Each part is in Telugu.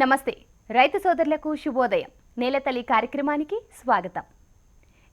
నమస్తే. రైతు సోదరులకు శుభోదయం. నేలతల్లి కార్యక్రమానికి స్వాగతం.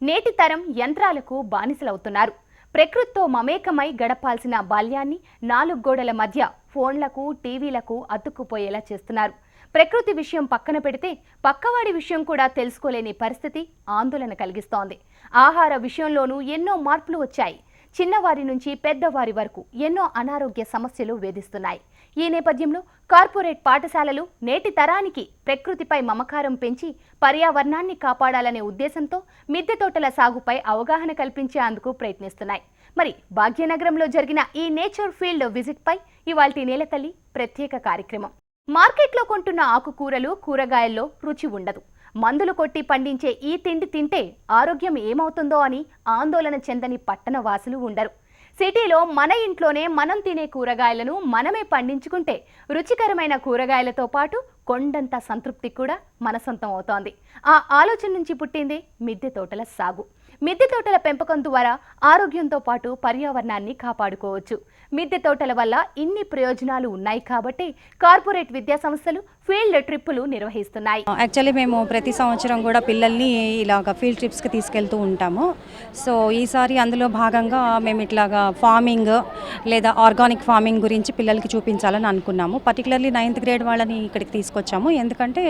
నేటి తరం యంత్రాలకు బానిసలవుతున్నారు. ప్రకృతితో మమేకమై గడపాల్సిన బాల్యాన్ని నాలుగు గోడల మధ్య ఫోన్లకు టీవీలకు అతుక్కుపోయేలా చేస్తున్నారు. ప్రకృతి విషయం పక్కన పెడితే పక్కవాడి విషయం కూడా తెలుసుకోలేని పరిస్థితి ఆందోళన కలిగిస్తోంది. ఆహార విషయంలోనూ ఎన్నో మార్పులు వచ్చాయి. చిన్నవారి నుంచి పెద్దవారి వరకు ఎన్నో అనారోగ్య సమస్యలు వేధిస్తున్నాయి. ఈ నేపథ్యంలో కార్పొరేట్ పాఠశాలలు నేటి తరానికి ప్రకృతిపై మమకారం పెంచి పర్యావరణాన్ని కాపాడాలనే ఉద్దేశంతో మిద్దె తోటల సాగుపై అవగాహన కల్పించేందుకు ప్రయత్నిస్తున్నాయి. మరి భాగ్యనగరంలో జరిగిన ఈ నేచర్ ఫీల్డ్ విజిట్పై ఇవాల్టి నేలతల్లి ప్రత్యేక కార్యక్రమం. మార్కెట్లో కొంటున్న ఆకుకూరలు కూరగాయల్లో రుచి ఉండదు. మందులు కొట్టి పండించే ఈ తిండి తింటే ఆరోగ్యం ఏమవుతుందో అని ఆందోళన చెందని పట్టణ వాసులు ఉండరు. సిటీలో మన ఇంట్లోనే మనం తినే కూరగాయలను మనమే పండించుకుంటే రుచికరమైన కూరగాయలతో పాటు కొండంత సంతృప్తి కూడా మన సొంతం అవుతోంది. ఆ ఆలోచన నుంచి పుట్టింది మిద్దె తోటల సాగు. మిద్దె తోటల పెంపకం ద్వారా ఆరోగ్యంతో పాటు పర్యావరణాన్ని కాపాడుకోవచ్చు. మిద్దె తోటల వల్ల ఇన్ని ప్రయోజనాలు ఉన్నాయి కాబట్టి కార్పొరేట్ విద్యా సంస్థలు ఫీల్డ్ ట్రిప్పులు నిర్వహిస్తున్నాయి. Uh, యాక్చువల్లీ మేము ప్రతి సంవత్సరం కూడా పిల్లల్ని ఇలాగ ఫీల్డ్ ట్రిప్స్కి తీసుకెళ్తూ ఉంటాము. సో ఈసారి అందులో భాగంగా మేము ఇట్లాగా ఫార్మింగ్ లేదా ఆర్గానిక్ ఫార్మింగ్ గురించి పిల్లలకి చూపించాలని అనుకున్నాము. పర్టికులర్లీ నైన్త్ గ్రేడ్ వాళ్ళని ఇక్కడికి తీసుకొచ్చాము. ఎందుకంటే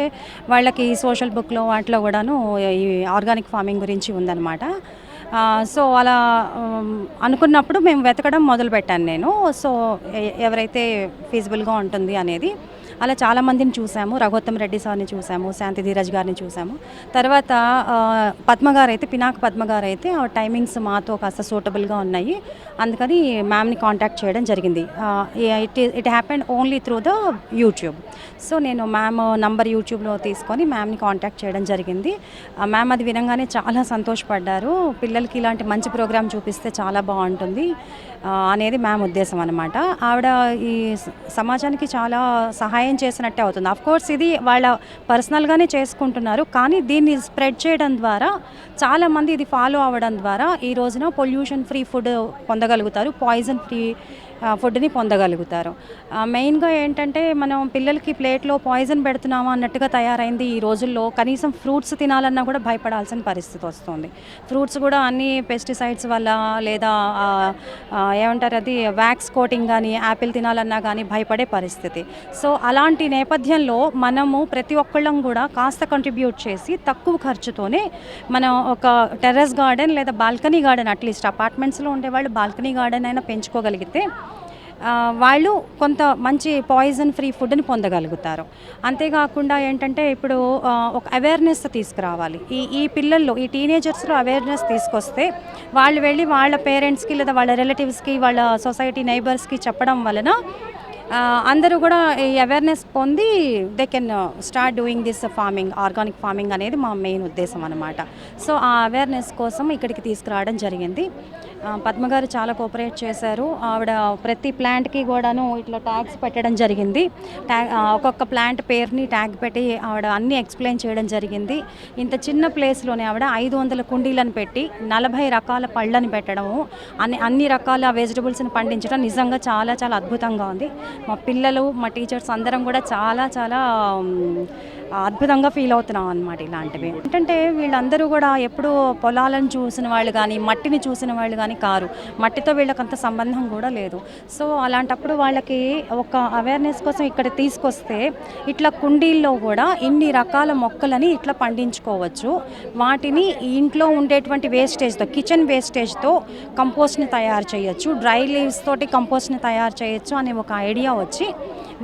వాళ్ళకి సోషల్ బుక్లో వాటిలో కూడాను ఈ ఆర్గానిక్ ఫార్మింగ్ గురించి ఉందన్నమాట. Uh, సో అలా um, అనుకున్నప్పుడు మేము వెతకడం మొదలుపెట్టాను నేను. సో ఎవరైతే ఫీజిబుల్గా ఉంటుంది అనేది అలా చాలామందిని చూసాము. రఘోత్తమ్ రెడ్డి సార్ని చూసాము. శాంతి ధీరజ్ గారిని చూసాము. తర్వాత పద్మ గారు అయితే పినాక పద్మ గారు అయితే ఆ టైమింగ్స్ మాతో కాస్త సూటబుల్గా ఉన్నాయి. అందుకని మ్యామ్ని కాంటాక్ట్ చేయడం జరిగింది. It it happened only through the YouTube. So నేను మ్యామ్ నంబర్ యూట్యూబ్లో తీసుకొని మ్యామ్ని కాంటాక్ట్ చేయడం జరిగింది. మ్యామ్ అది వినంగానే చాలా సంతోషపడ్డారు. పిల్లలకి ఇలాంటి మంచి ప్రోగ్రామ్ చూపిస్తే చాలా బాగుంటుంది అనేది మ్యామ్ ఉద్దేశం అనమాట ఆవిడ ఈ సమాజానికి చాలా సహాయం చేసినట్టే అవుతుంది. అఫ్ కోర్స్ ఇది వాళ్ళ పర్సనల్గానే చేసుకుంటున్నారు కానీ దీన్ని స్ప్రెడ్ చేయడం ద్వారా చాలామంది ఇది ఫాలో అవ్వడం ద్వారా ఈ రోజున పొల్యూషన్ ఫ్రీ ఫుడ్ పొందగలుగుతారు పాయిజన్ ఫ్రీ ఫుడ్ని పొందగలుగుతారు. మెయిన్గా ఏంటంటే మనం పిల్లలకి ప్లేట్లో పాయిజన్ పెడుతున్నామా అన్నట్టుగా తయారైంది ఈ రోజుల్లో. కనీసం ఫ్రూట్స్ తినాలన్నా కూడా భయపడాల్సిన పరిస్థితి వస్తుంది. ఫ్రూట్స్ కూడా అన్ని పెస్టిసైడ్స్ వల్ల లేదా ఏమంటారు అది వ్యాక్స్ కోటింగ్ కానీ యాపిల్ తినాలన్నా కానీ భయపడే పరిస్థితి. సో అలాంటి నేపథ్యంలో మనము ప్రతి ఒక్కళ్ళం కూడా కాస్త కంట్రిబ్యూట్ చేసి తక్కువ ఖర్చుతోనే మనం ఒక టెర్రస్ గార్డెన్ లేదా బాల్కనీ గార్డెన్ అట్లీస్ట్ అపార్ట్మెంట్స్లో ఉండేవాళ్ళు బాల్కనీ గార్డెన్ అయినా పెంచుకోగలిగితే వాళ్ళు కొంత మంచి పాయిజన్ ఫ్రీ ఫుడ్ని పొందగలుగుతారు. అంతేకాకుండా ఏంటంటే ఇప్పుడు ఒక అవేర్నెస్ తీసుకురావాలి. ఈ ఈ పిల్లల్లో ఈ టీనేజర్స్లో అవేర్నెస్ తీసుకొస్తే వాళ్ళు వెళ్ళి వాళ్ళ పేరెంట్స్కి లేదా వాళ్ళ రిలేటివ్స్కి వాళ్ళ సొసైటీ నైబర్స్కి చెప్పడం వలన అందరూ కూడా ఈ అవేర్నెస్ పొంది they can start doing this farming organic farming అనేది మా మెయిన్ ఉద్దేశం అనమాట సో ఆ అవేర్నెస్ కోసం ఇక్కడికి తీసుకురావడం జరిగింది. పద్మగారు పద్మ గారు చాలా కోఆపరేట్ చేశారు. ఆవిడ ప్రతి ప్లాంట్కి కూడాను ఇట్లా ట్యాగ్స్ పెట్టడం జరిగింది. ట్యాగ్ ఒక్కొక్క ప్లాంట్ పేరుని ట్యాగ్ పెట్టి ఆవిడ అన్ని ఎక్స్ప్లెయిన్ చేయడం జరిగింది. ఇంత చిన్న ప్లేస్లోనే ఆవిడ ఐదు వందల కుండీలను పెట్టి నలభై రకాల పళ్ళని పెట్టడము అన్ని అన్ని రకాల వెజిటబుల్స్ని పండించడం నిజంగా చాలా చాలా అద్భుతంగా ఉంది. మా పిల్లలు మా టీచర్స్ అందరం కూడా చాలా చాలా అద్భుతంగా ఫీల్ అవుతున్నాం అనమాట ఇలాంటివి. ఏంటంటే వీళ్ళందరూ కూడా ఎప్పుడూ పొలాలను చూసిన వాళ్ళు కానీ మట్టిని చూసిన వాళ్ళు కానీ కారు. మట్టితో వీళ్ళకంత సంబంధం కూడా లేదు. సో అలాంటప్పుడు వాళ్ళకి ఒక అవేర్నెస్ కోసం ఇక్కడ తీసుకొస్తే ఇట్లా కుండీల్లో కూడా ఇన్ని రకాల మొక్కలని ఇట్లా పండించుకోవచ్చు. వాటిని ఇంట్లో ఉండేటువంటి వేస్టేజ్తో కిచెన్ వేస్టేజ్తో కంపోస్ట్ని తయారు చేయొచ్చు. డ్రై లీవ్స్ తోటి కంపోస్ట్ని తయారు చేయొచ్చు అనే ఒక ఐడియా వచ్చి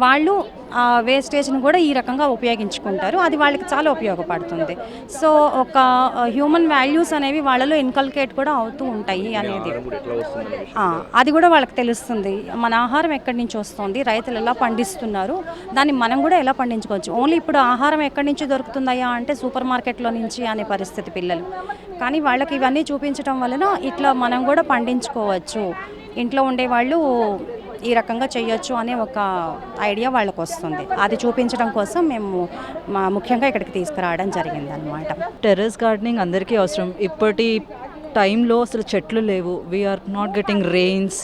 వాళ్ళు ఆ వేస్టేజ్ని కూడా ఈ రకంగా ఉపయోగించుకుంటారు. అది వాళ్ళకి చాలా ఉపయోగపడుతుంది. సో ఒక హ్యూమన్ వాల్యూస్ అనేవి వాళ్ళలో ఇన్కల్కేట్ కూడా అవుతూ ఉంటాయి అనేది. అది కూడా వాళ్ళకి తెలుస్తుంది. మన ఆహారం ఎక్కడి నుంచి వస్తుంది? రైతులు ఎలా పండిస్తున్నారు? దాన్ని మనం కూడా ఎలా పండించుకోవచ్చు? ఓన్లీ ఇప్పుడు ఆహారం ఎక్కడి నుంచి దొరుకుతుందయ్యా అంటే సూపర్ మార్కెట్లో నుంచి అనే పరిస్థితి పిల్లలు. కానీ వాళ్ళకి ఇవన్నీ చూపించడం వలన ఇట్లా మనం కూడా పండించుకోవచ్చు. ఇంట్లో ఉండేవాళ్ళు ఈ రకంగా చేయొచ్చు అనే ఒక ఐడియా వాళ్ళకు వస్తుంది అది చూపించడం కోసం మేము మా ముఖ్యంగా ఇక్కడికి తీసుకురావడం జరిగింది అనమాట టెర్రస్ గార్డెనింగ్ అందరికీ అవసరం. ఇప్పటి టైంలో అసలు చెట్లు లేవు. We are not getting rains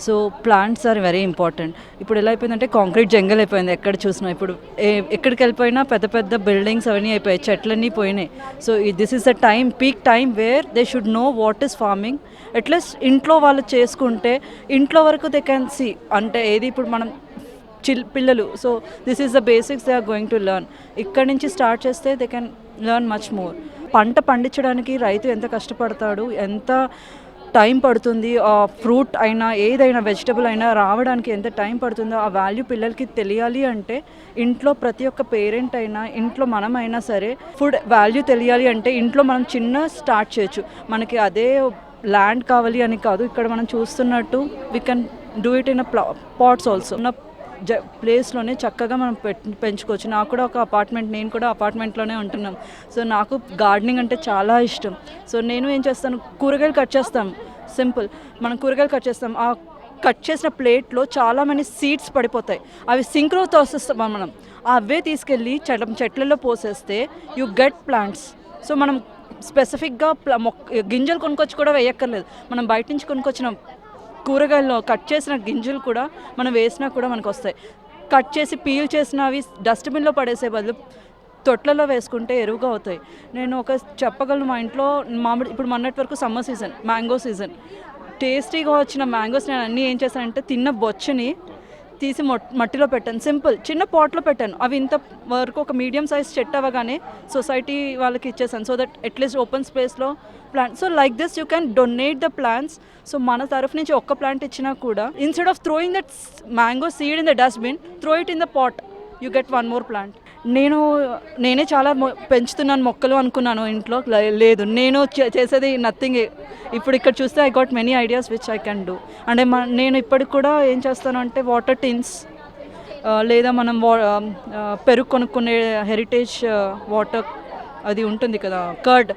so plants are very important. ఇప్పుడు ఎలా అయిపోయిందంటే కాంక్రీట్ జంగల్ అయిపోయింది ఎక్కడ చూసినా. ఇప్పుడు ఏ- ఎక్కడికి వెళ్ళిపోయినా పెద్ద పెద్ద బిల్డింగ్స్ అవన్నీ అయిపోయాయి చెట్లన్నీ పోయినాయి. So this is the time peak time where they should know what is farming at least ఇంట్లో వాళ్ళు చేసుకుంటే ఇంట్లో వరకు దే క్యాన్ సీ అంటే ఏది ఇప్పుడు మనం చిల్ పిల్లలు so this is the basics they are going to learn ఇక్కడి నుంచి స్టార్ట్ చేస్తే they can learn much more పంట పండించడానికి రైతు ఎంత కష్టపడతాడు ఎంత టైం పడుతుంది ఆ ఫ్రూట్ అయినా ఏదైనా వెజిటబుల్ అయినా రావడానికి ఎంత టైం పడుతుందో ఆ వాల్యూ పిల్లలకి తెలియాలి అంటే ఇంట్లో ప్రతి ఒక్క పేరెంట్ అయినా ఇంట్లో మనమైనా సరే ఫుడ్ వాల్యూ తెలియాలి అంటే ఇంట్లో మనం చిన్న స్టార్ట్ చేయొచ్చు. మనకి అదే ల్యాండ్ కావాలి అని కాదు ఇక్కడ మనం చూస్తున్నట్టు we can do it in a pots also ఉన్న జ ప్లేస్లోనే చక్కగా మనం పె పెంచుకోవచ్చు. నాకు కూడా ఒక అపార్ట్మెంట్ నేను కూడా అపార్ట్మెంట్లోనే ఉంటున్నాం. సో నాకు గార్డెనింగ్ అంటే చాలా ఇష్టం. సో నేను ఏం చేస్తాను? కూరగాయలు కట్ చేస్తాం సింపుల్. మనం కూరగాయలు కట్ చేస్తాం. ఆ కట్ చేసిన ప్లేట్లో చాలా మంది సీడ్స్ పడిపోతాయి. అవి సింక్రో తోసేస్తాం మనం. అవే తీసుకెళ్ళి చెట్ల చెట్లలో పోసేస్తే యు గెట్ ప్లాంట్స్. సో మనం స్పెసిఫిక్గా ప్ల- మొక్క గింజలు కొనుక్కొచ్చి కూడా వేయక్కర్లేదు. మనం బయట నుంచి కొనుక్కొచ్చిన కూరగాయల్లో కట్ చేసిన గింజలు కూడా మనం వేసినా కూడా మనకు వస్తాయి కట్ చేసి పీల్ చేసినవి డస్ట్బిన్లో పడేసే బదులు తొట్లలో వేసుకుంటే ఎరువుగా అవుతాయి. నేను ఒక చెప్పగలను మా ఇంట్లో మామిడి ఇప్పుడు మొన్నటి వరకు సమ్మర్ సీజన్ మ్యాంగో సీజన్. టేస్టీగా వచ్చిన మ్యాంగోస్ నేను అన్నీ ఏం చేశానంటే తిన్న బొచ్చని తీసి మట్టిలో పెట్టాను. సింపుల్ చిన్న పాట్లో పెట్టాను. అవి ఇంత వరకు ఒక మీడియం సైజ్ చెట్టు అవ్వగానే సొసైటీ వాళ్ళకి ఇచ్చేసాను so that at least open స్పేస్లో plant so like this you can donate the plants so మన తరఫు నుంచి ఒక్క ప్లాంట్ ఇచ్చినా కూడా instead of throwing that mango seed in the dustbin throw it in the pot you get one more plant నేను నేనే చాలా మొ- పెంచుతున్నాను మొక్కలు అనుకున్నాను ఇంట్లో. లే- లేదు నేను చే- చేసేది నథింగ్ ఇప్పుడు ఇక్కడ చూస్తే I got many ideas which I can do అంటే మ నేను ఇప్పటికి కూడా ఏం చేస్తాను అంటే వాటర్ టిన్స్ లేదా మనం వా పెరుగు కొనుక్కునే హెరిటేజ్ వాటర్ అది ఉంటుంది కదా కర్డ్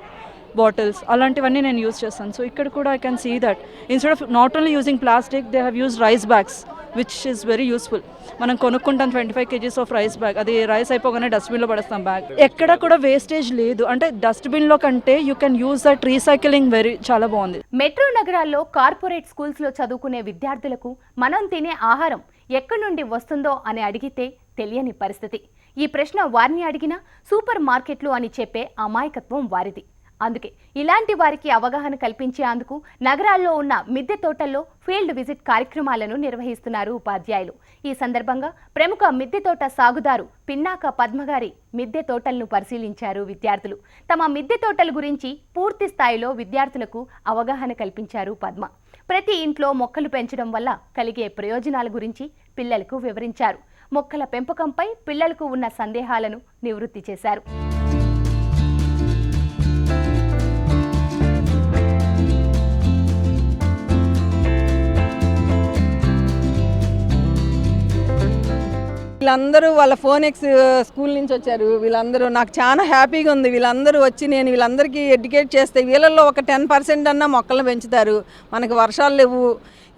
బాటిల్స్ అలాంటివన్నీ నేను యూజ్ చేస్తాను. సో ఇక్కడ కూడా I can see that instead of not only using plastic they have use rice bags which is very useful మనం కొనుక్కుంటాం twenty five KGs of rice bag అది రైస్ అయిపోగానే డస్ట్బిన్లో పడేస్తాం బ్యాగ్ ఎక్కడ కూడా వేస్టేజ్ లేదు. అంటే డస్ట్బిన్లో కంటే you can use that recycling very చాలా బాగుంది. మెట్రో నగరాల్లో కార్పొరేట్ స్కూల్స్లో చదువుకునే విద్యార్థులకు మనం తినే ఆహారం ఎక్కడి నుండి వస్తుందో అని అడిగితే తెలియని పరిస్థితి. ఈ ప్రశ్న వారిని అడిగినా సూపర్ మార్కెట్లు అని చెప్పే అమాయకత్వం వారిది. అందుకే ఇలాంటి వారికి అవగాహన కల్పించేందుకు నగరాల్లో ఉన్న మిద్దె తోటల్లో ఫీల్డ్ విజిట్ కార్యక్రమాలను నిర్వహిస్తున్నారు ఉపాధ్యాయులు. ఈ సందర్భంగా ప్రముఖ మిద్దె తోట సాగుదారు పిన్నాక పద్మగారి మిద్దె తోటలను పరిశీలించారు విద్యార్థులు. తమ మిద్దె తోటల గురించి పూర్తి స్థాయిలో విద్యార్థులకు అవగాహన కల్పించారు పద్మ. ప్రతి ఇంట్లో మొక్కలు పెంచడం వల్ల కలిగే ప్రయోజనాల గురించి పిల్లలకు వివరించారు. మొక్కల పెంపకంపై పిల్లలకు ఉన్న సందేహాలను నివృత్తి చేశారు. వీళ్ళందరూ వాళ్ళ ఫోన్ ఎక్స్ స్కూల్ నుంచి వచ్చారు. వీళ్ళందరూ నాకు చాలా హ్యాపీగా ఉంది. వీళ్ళందరూ వచ్చి నేను వీళ్ళందరికీ ఎడ్యుకేట్ చేస్తే వీళ్ళల్లో ఒక టెన్ పర్సెంట్ అన్నా మొక్కలను పెంచుతారు. మనకు వర్షాలు లేవు.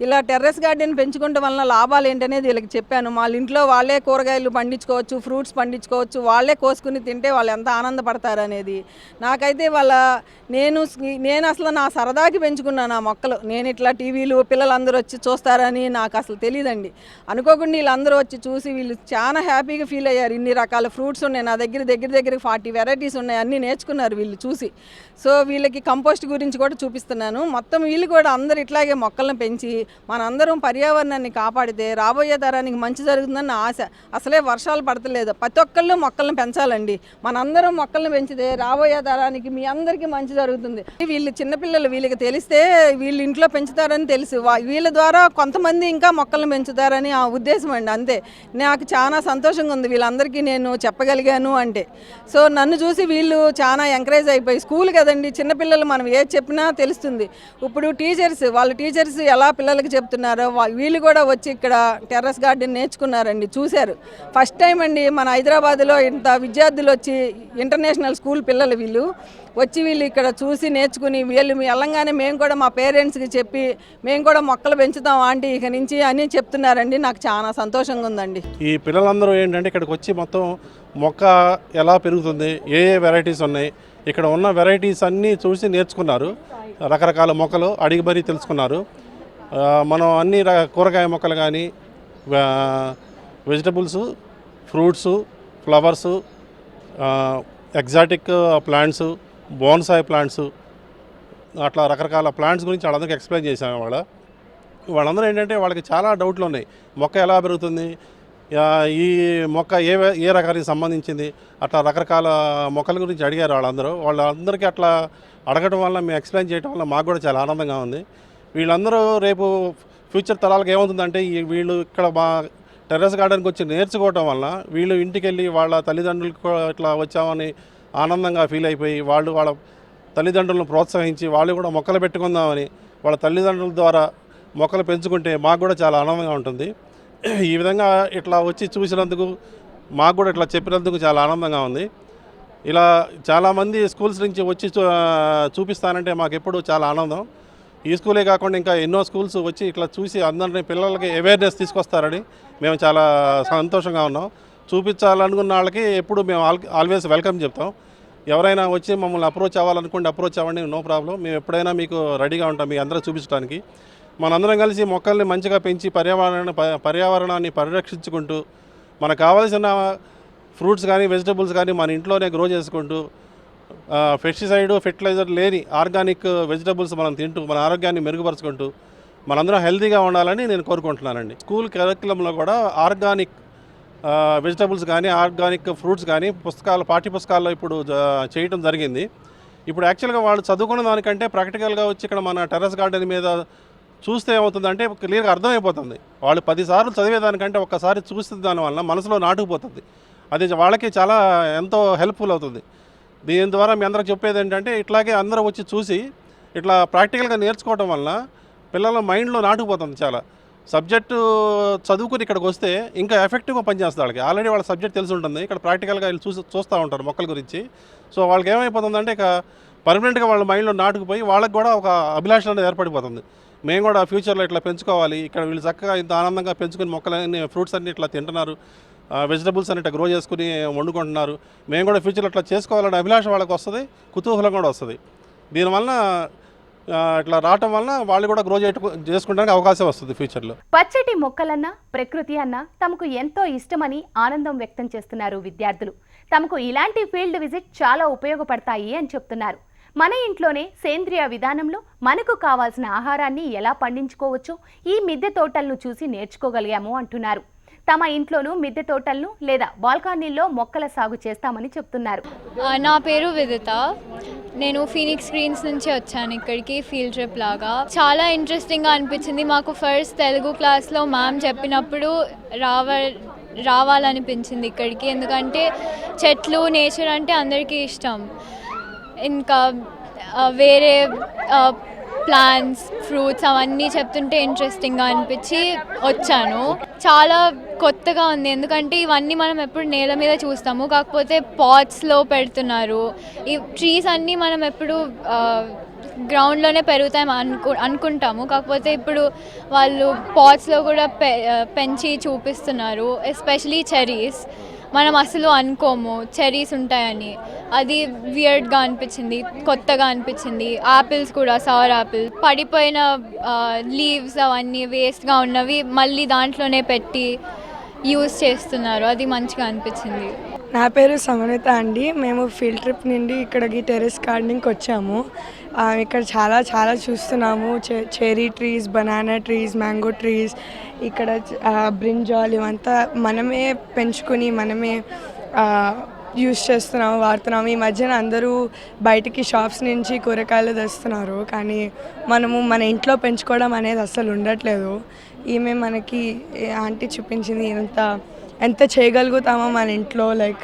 ఇలా టెర్రస్ గార్డెన్ పెంచుకోవడం వలన లాభాలు ఏంటనేది వీళ్ళకి చెప్పాను. వాళ్ళ ఇంట్లో వాళ్ళే కూరగాయలు పండించుకోవచ్చు ఫ్రూట్స్ పండించుకోవచ్చు వాళ్ళే కోసుకుని తింటే వాళ్ళు ఎంత ఆనందపడతారు అనేది నాకైతే వాళ్ళ నేను నేను అసలు నా సరదాకి పెంచుకున్నాను ఆ మొక్కలు. నేను ఇట్లా టీవీలు పిల్లలందరూ వచ్చి చూస్తారని నాకు అసలు తెలియదండి అనుకోకుండా వీళ్ళందరూ వచ్చి చూసి వీళ్ళు చాలా హ్యాపీగా ఫీల్ అయ్యారు. ఇన్ని రకాల ఫ్రూట్స్ ఉన్నాయి నా దగ్గర దగ్గర దగ్గర ఫార్టీ వెరైటీస్ ఉన్నాయి అన్నీ నేర్చుకున్నారు వీళ్ళు చూసి. సో వీళ్ళకి కంపోస్ట్ గురించి కూడా చూపిస్తున్నాను. మొత్తం వీళ్ళు కూడా అందరు ఇట్లాగే మొక్కలను పెంచి మనందరం పర్యావరణాన్ని కాపాడితే రాబోయే తరానికి మంచి జరుగుతుందని ఆశ. అసలే వర్షాలు పడతలేదు. ప్రతి ఒక్కళ్ళు మొక్కలను పెంచాలండి. మనందరం మొక్కలను పెంచితే రాబోయే తరానికి మీ అందరికీ మంచి జరుగుతుంది. వీళ్ళు చిన్నపిల్లలు వీళ్ళకి తెలిస్తే వీళ్ళు ఇంట్లో పెంచుతారని తెలుసు. వీళ్ళ ద్వారా కొంతమంది ఇంకా మొక్కలను పెంచుతారని ఆ ఉద్దేశం అండి. అంతే. నాకు చాలా సంతోషంగా ఉంది. వీళ్ళందరికీ నేను చెప్పగలిగాను అంటే. సో నన్ను చూసి వీళ్ళు చాలా ఎంకరేజ్ అయిపోయి స్కూల్ కదండి చిన్నపిల్లలు మనం ఏది చెప్పినా తెలుస్తుంది. ఇప్పుడు టీచర్స్ వాళ్ళ టీచర్స్ ఎలా పిల్లలకి చెప్తున్నారో. వీళ్ళు కూడా వచ్చి ఇక్కడ టెర్రస్ గార్డెన్ నేర్చుకున్నారండి చూశారు. ఫస్ట్ టైం అండి మన హైదరాబాద్లో ఇంత విద్యార్థులు వచ్చి ఇంటర్నేషనల్ స్కూల్ పిల్లలు వీళ్ళు. వచ్చి వీళ్ళు ఇక్కడ చూసి నేర్చుకుని వీళ్ళు మీ వెళ్ళంగానే మేము కూడా మా పేరెంట్స్కి చెప్పి మేము కూడా మొక్కలు పెంచుతాం ఆంటీ ఇక నుంచి అని చెప్తున్నారండి. నాకు చాలా సంతోషంగా ఉందండి. ఈ పిల్లలందరూ ఏంటంటే ఇక్కడికి వచ్చి మొత్తం మొక్క ఎలా పెరుగుతుంది ఏ ఏ వెరైటీస్ ఉన్నాయి ఇక్కడ ఉన్న వెరైటీస్ అన్నీ చూసి నేర్చుకున్నారు. రకరకాల మొక్కలు అడిగి మరీ తెలుసుకున్నారు. మనం అన్ని కూరగాయ మొక్కలు కానీ vegetables fruits flowers exotic plants bonsai plants అట్లా రకరకాల ప్లాంట్స్ గురించి వాళ్ళందరికీ ఎక్స్ప్లెయిన్ చేశాము వాళ్ళ వాళ్ళందరూ ఏంటంటే వాళ్ళకి చాలా డౌట్లు ఉన్నాయి. మొక్క ఎలా పెరుగుతుంది? ఈ మొక్క ఏ ఏ రకానికి సంబంధించింది? అట్లా రకరకాల మొక్కల గురించి అడిగారు వాళ్ళందరూ. వాళ్ళందరికీ అట్లా అడగడం వల్ల మేము ఎక్స్ప్లెయిన్ చేయడం వల్ల మాకు కూడా చాలా ఆనందంగా ఉంది. వీళ్ళందరూ రేపు ఫ్యూచర్ తరాలకు ఏమవుతుందంటే వీళ్ళు ఇక్కడ మా టెర్రస్ గార్డెన్కి వచ్చి నేర్చుకోవటం వల్ల వీళ్ళు ఇంటికి వెళ్ళి వాళ్ళ తల్లిదండ్రులకు కూడా ఇట్లా వచ్చామని ఆనందంగా ఫీల్ అయిపోయి వాళ్ళు వాళ్ళ తల్లిదండ్రులను ప్రోత్సహించి వాళ్ళు కూడా మొక్కలు పెట్టుకుందామని వాళ్ళ తల్లిదండ్రుల ద్వారా మొక్కలు పెంచుకుంటే మాకు కూడా చాలా ఆనందంగా ఉంటుంది. ఈ విధంగా ఇట్లా వచ్చి చూసినందుకు మాకు కూడా ఇట్లా చెప్పినందుకు చాలా ఆనందంగా ఉంది. ఇలా చాలామంది స్కూల్స్ నుంచి వచ్చి చూ- చూపిస్తానంటే మాకు ఎప్పుడు చాలా ఆనందం. ఈ స్కూలే కాకుండా ఇంకా ఎన్నో స్కూల్స్ వచ్చి ఇట్లా చూసి అందరినీ పిల్లలకి అవేర్నెస్ తీసుకొస్తారని మేము చాలా సంతోషంగా ఉన్నాం. చూపించాలనుకున్న వాళ్ళకి ఎప్పుడు మేము ఆల్ ఆల్వేస్ వెల్కమ్ చెప్తాం. ఎవరైనా వచ్చి మమ్మల్ని అప్రోచ్ అవ్వాలనుకోండి అప్రోచ్ అవ్వండి నో ప్రాబ్లం మేము ఎప్పుడైనా మీకు రెడీగా ఉంటాం మీ అందరూ చూపించడానికి. మనందరం కలిసి మొక్కల్ని మంచిగా పెంచి పర్యావరణ ప- పర్యావరణాన్ని పరిరక్షించుకుంటూ మనకు కావాల్సిన ఫ్రూట్స్ కానీ వెజిటబుల్స్ కానీ మన ఇంట్లోనే గ్రో చేసుకుంటూ పెస్టిసైడ్ ఫెర్టిలైజర్ లేని ఆర్గానిక్ వెజిటబుల్స్ మనం తింటూ మన ఆరోగ్యాన్ని మెరుగుపరుచుకుంటూ మనందరం హెల్తీగా ఉండాలని నేను కోరుకుంటున్నానండి. స్కూల్ కరికులంలో కూడా ఆర్గానిక్ వెజిటబుల్స్ కానీ ఆర్గానిక్ ఫ్రూట్స్ కానీ పుస్తకాలు పాఠ్యపుస్తకాల్లో ఇప్పుడు చేయటం జరిగింది. ఇప్పుడు యాక్చువల్గా వాళ్ళు చదువుకున్న దానికంటే ప్రాక్టికల్గా వచ్చి ఇక్కడ మన టెర్రస్ గార్డెన్ మీద చూస్తే ఏమవుతుందంటే క్లియర్గా అర్థమైపోతుంది. వాళ్ళు పదిసార్లు చదివేదానికంటే ఒక్కసారి చూస్తే దానివల్ల మనసులో నాటుకుపోతుంది. అది వాళ్ళకి చాలా ఎంతో హెల్ప్ఫుల్ అవుతుంది. దీని ద్వారా మీ అందరూ చెప్పేది ఏంటంటే ఇట్లాగే అందరూ వచ్చి చూసి ఇట్లా ప్రాక్టికల్గా నేర్చుకోవటం వల్ల పిల్లల మైండ్లో నాటుకుపోతుంది చాలా. సబ్జెక్టు చదువుకుని ఇక్కడికి వస్తే ఇంకా ఎఫెక్టివ్గా పనిచేస్తుంది వాళ్ళకి. ఆల్రెడీ వాళ్ళ సబ్జెక్ట్ తెలిసి ఉంటుంది. ఇక్కడ ప్రాక్టికల్గా వీళ్ళు చూసి చూస్తూ ఉంటారు మొక్కల గురించి. సో వాళ్ళకి ఏమైపోతుందంటే ఇక పర్మనెంట్గా వాళ్ళ మైండ్లో నాటుకుపోయి వాళ్ళకి కూడా ఒక అభిలాష అనేది ఏర్పడిపోతుంది. మేము కూడా ఫ్యూచర్లో ఇట్లా పెంచుకోవాలి. ఇక్కడ వీళ్ళు చక్కగా ఇంత ఆనందంగా పెంచుకుని మొక్కలన్నీ ఫ్రూట్స్ అన్ని ఇట్లా తింటున్నారు. వెజిటబుల్స్ అనేట గ్రో చేసుకుని వండుకుంటున్నారు. మేము కూడా ఫ్యూచర్లో అట్లా చేసుకోవాలనే అభిలాష వాళ్ళకి వస్తుంది కుతూహలం కూడా వస్తుంది. దీనివల్ల ఇట్లా రావటం వలన వాళ్ళు కూడా గ్రో చేసుకోవడానికి అవకాశం వస్తుంది ఫ్యూచర్లో పచ్చటి మొక్కలన్నా ప్రకృతి అన్నా తమకు ఎంతో ఇష్టమని ఆనందం వ్యక్తం చేస్తున్నారు విద్యార్థులు. తమకు ఇలాంటి ఫీల్డ్ విజిట్ చాలా ఉపయోగపడతాయి అని చెప్తున్నారు. మన ఇంట్లోనే సేంద్రియ విధానంలో మనకు కావాల్సిన ఆహారాన్ని ఎలా పండించుకోవచ్చో ఈ మిద్దె తోటలను చూసి నేర్చుకోగలిగాము అంటున్నారు. తమ ఇంట్లోనూ మిద్దె తోటలను లేదా బాల్కనీల్లో మొక్కల సాగు చేస్తామని చెప్తున్నారు. నా పేరు విదిత. నేను ఫీనిక్స్ స్క్రీన్స్ నుంచి వచ్చాను ఇక్కడికి ఫీల్డ్ ట్రిప్ లాగా. చాలా ఇంట్రెస్టింగ్గా అనిపించింది. మాకు ఫస్ట్ తెలుగు క్లాస్లో మ్యామ్ చెప్పినప్పుడు రావ రావాలనిపించింది ఇక్కడికి. ఎందుకంటే చెట్లు నేచర్ అంటే అందరికీ ఇష్టం. ఇంకా వేరే ప్లాంట్స్ ఫ్రూట్స్ అవన్నీ చెప్తుంటే ఇంట్రెస్టింగ్గా అనిపించి వచ్చాను. చాలా కొత్తగా ఉంది. ఎందుకంటే ఇవన్నీ మనం ఎప్పుడు నేల మీద చూస్తాము. కాకపోతే పాట్స్లో పెడుతున్నారు. ఈ ట్రీస్ అన్నీ మనం ఎప్పుడు గ్రౌండ్లోనే పెరుగుతాయి అనుకు అనుకుంటాము. కాకపోతే ఇప్పుడు వాళ్ళు పాట్స్లో కూడా పె పెంచి చూపిస్తున్నారు. ఎస్పెషలీ చెరీస్ మనం అసలు అనుకోము. చెరీస్ ఉంటాయని. అది వియర్డ్గా అనిపించింది. కొత్తగా అనిపించింది. ఆపిల్స్ కూడా సవర్ యాపిల్ పడిపోయిన లీవ్స్ అవన్నీ వేస్ట్గా ఉన్నవి మళ్ళీ దాంట్లోనే పెట్టి యూస్ చేస్తున్నారు. అది మంచిగా అనిపించింది. నా పేరు సమన్విత అండి. మేము ఫీల్డ్ ట్రిప్ నుండి ఇక్కడికి టెరెస్ గార్డెనింగ్కి వచ్చాము. ఇక్కడ చాలా చాలా చూస్తున్నాము. చె- cherry trees banana trees mango trees ఇక్కడ బ్రింజాల్ ఇవంతా మనమే పెంచుకుని మనమే యూస్ చేస్తున్నాము వాడుతున్నాము. ఈ మధ్యన అందరూ బయటికి షాప్స్ నుంచి కూరగాయలు తెస్తున్నారు. కానీ మనము మన ఇంట్లో పెంచుకోవడం అనేది అస్సలు ఉండట్లేదు. ఈమె మనకి ఆంటీ చూపించింది ఎంత ఎంత చేయగలుగుతామో మన ఇంట్లో. లైక్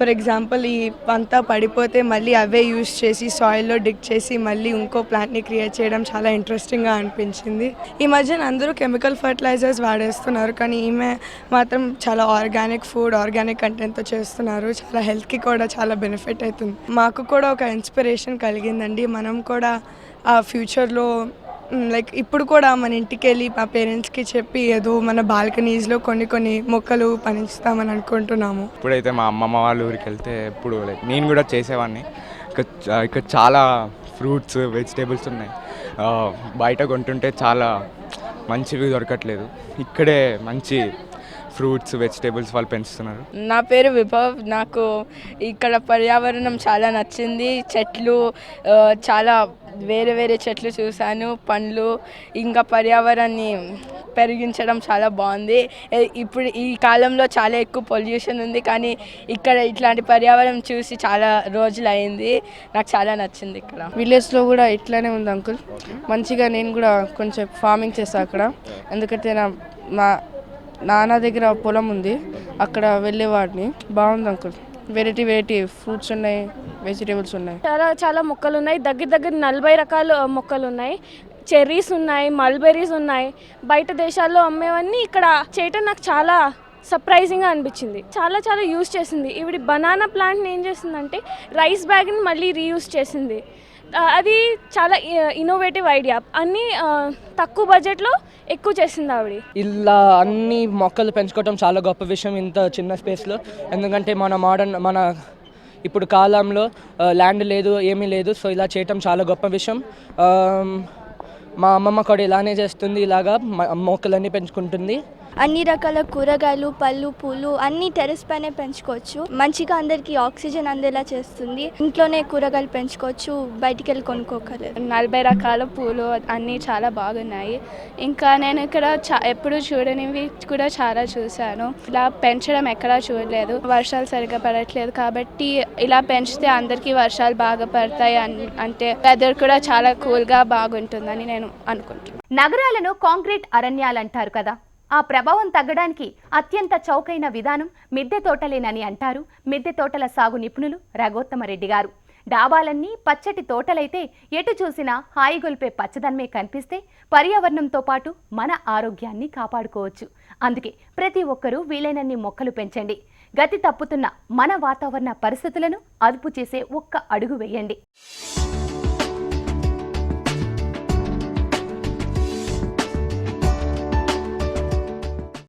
ఫర్ ఎగ్జాంపుల్ ఈ అంతా పడిపోతే మళ్ళీ అవే యూస్ చేసి సాయిల్లో డిగ్ చేసి మళ్ళీ ఇంకో ప్లాంట్ని క్రియేట్ చేయడం చాలా ఇంట్రెస్టింగ్గా అనిపించింది. ఈ మధ్యన అందరూ కెమికల్ ఫర్టిలైజర్స్ వాడేస్తున్నారు. కానీ ఈమె మాత్రం చాలా ఆర్గానిక్ ఫుడ్ ఆర్గానిక్ కంటెంట్తో చేస్తున్నారు. చాలా హెల్త్కి కూడా చాలా బెనిఫిట్ అవుతుంది. మాకు కూడా ఒక ఇన్స్పిరేషన్ కలిగిందండి. మనం కూడా ఆ ఫ్యూచర్లో లైక్ ఇప్పుడు కూడా మన ఇంటికి వెళ్ళి మా పేరెంట్స్కి చెప్పి ఏదో మన బాల్కనీస్లో కొన్ని కొన్ని మొక్కలు పనిస్తామని అనుకుంటున్నాము. ఇప్పుడైతే మా అమ్మమ్మ వాళ్ళ ఊరికి వెళ్తే ఇప్పుడు లైక్ నేను కూడా చేసేవాడిని. ఇక్కడ ఇక్కడ చాలా ఫ్రూట్స్ వెజిటేబుల్స్ ఉన్నాయి. బయట కొంటుంటే చాలా మంచివి దొరకట్లేదు. ఇక్కడే మంచి ఫ్రూట్స్ వెజిటేబుల్స్ వాళ్ళు పెంచుతున్నారు? నా పేరు విభవ్. నాకు ఇక్కడ పర్యావరణం చాలా నచ్చింది. చెట్లు ఆ, చాలా వేరే వేరే చెట్లు చూశాను. పండ్లు ఇంకా పర్యావరణాన్ని పెరిగించడం చాలా బాగుంది. ఏ- ఇప్పుడు ఈ కాలంలో చాలా ఎక్కువ పొల్యూషన్ ఉంది కానీ ఇక్కడ ఇట్లాంటి పర్యావరణం చూసి చాలా రోజులు అయింది నాకు చాలా నచ్చింది ఇక్కడ. విలేజ్లో కూడా ఇట్లానే ఉంది అంకుల్. మంచిగా నేను కూడా కొంచెం ఫార్మింగ్ చేస్తాను అక్కడ. ఎందుకంటే నా మా నాన్న దగ్గర పొలం ఉంది. అక్కడ వెళ్ళేవాడిని బాగుంది అంకుల్. వెరైటీ వెరైటీ ఫ్రూట్స్ ఉన్నాయి వెజిటేబుల్స్ ఉన్నాయి. చాలా చాలా మొక్కలు ఉన్నాయి. దగ్గర దగ్గర నలభై రకాల మొక్కలు ఉన్నాయి. చెర్రీస్ ఉన్నాయి మల్బెర్రీస్ ఉన్నాయి. బయట దేశాల్లో అమ్మేవన్నీ ఇక్కడ చేయటం నాకు చాలా సర్ప్రైజింగ్గా అనిపించింది. చాలా చాలా యూస్ చేసింది. ఇవి బనానా ప్లాంట్ని ఏం చేసిందంటే రైస్ బ్యాగ్ని మళ్ళీ రీయూస్ చేసింది. అది చాలా ఇన్నోవేటివ్ ఐడియా అన్నీ తక్కువ బడ్జెట్లో ఎక్కువ చేసింది ఆవిడ. ఇలా అన్ని మొక్కలు పెంచుకోవటం చాలా గొప్ప విషయం ఇంత చిన్న స్పేస్లో ఎందుకంటే మన మోడర్న్ మన ఇప్పుడు కాలంలో ల్యాండ్ లేదు ఏమీ లేదు. సో ఇలా చేయటం చాలా గొప్ప విషయం. మా అమ్మమ్మ కూడా ఇలానే చేస్తుంది ఇలాగా మొక్కలన్నీ పెంచుకుంటుంది. అన్ని రకాల కూరగాయలు పళ్ళు పూలు అన్ని టెరెస్ పైనే పెంచుకోవచ్చు. మంచిగా అందరికీ ఆక్సిజన్ అందేలా చేస్తుంది. ఇంట్లోనే కూరగాయలు పెంచుకోవచ్చు. బయటికి వెళ్ళి కొనుక్కోకర్లేదు. నలభై రకాల పూలు అన్నీ చాలా బాగున్నాయి. ఇంకా నేను ఇక్కడ చా ఎప్పుడు చూడనివి కూడా చాలా చూశాను. ఇలా పెంచడం ఎక్కడా చూడలేదు. వర్షాలు సరిగ్గా పడట్లేదు కాబట్టి ఇలా పెంచితే అందరికీ వర్షాలు బాగా పడతాయి అన్- అంటే వెదర్ కూడా చాలా కూల్గా బాగుంటుందని నేను అనుకుంటున్నాను నగరాలను కాంక్రీట్ అరణ్యాలంటారు కదా. ఆ ప్రభావం తగ్గడానికి అత్యంత చౌకైన విధానం మిద్దె తోటలేనని అంటారు మిద్దె తోటల సాగు నిపుణులు రఘోత్తమరెడ్డి గారు. డాబాలన్నీ పచ్చటి తోటలైతే ఎటు చూసినా హాయిగొల్పే పచ్చదనమే కనిపిస్తే పర్యావరణంతో పాటు మన ఆరోగ్యాన్ని కాపాడుకోవచ్చు. అందుకే ప్రతి ఒక్కరూ వీలైనన్ని మొక్కలు పెంచండి. గతి తప్పుతున్న మన వాతావరణ పరిస్థితులను అదుపు చేసే ఒక్క అడుగు వేయండి.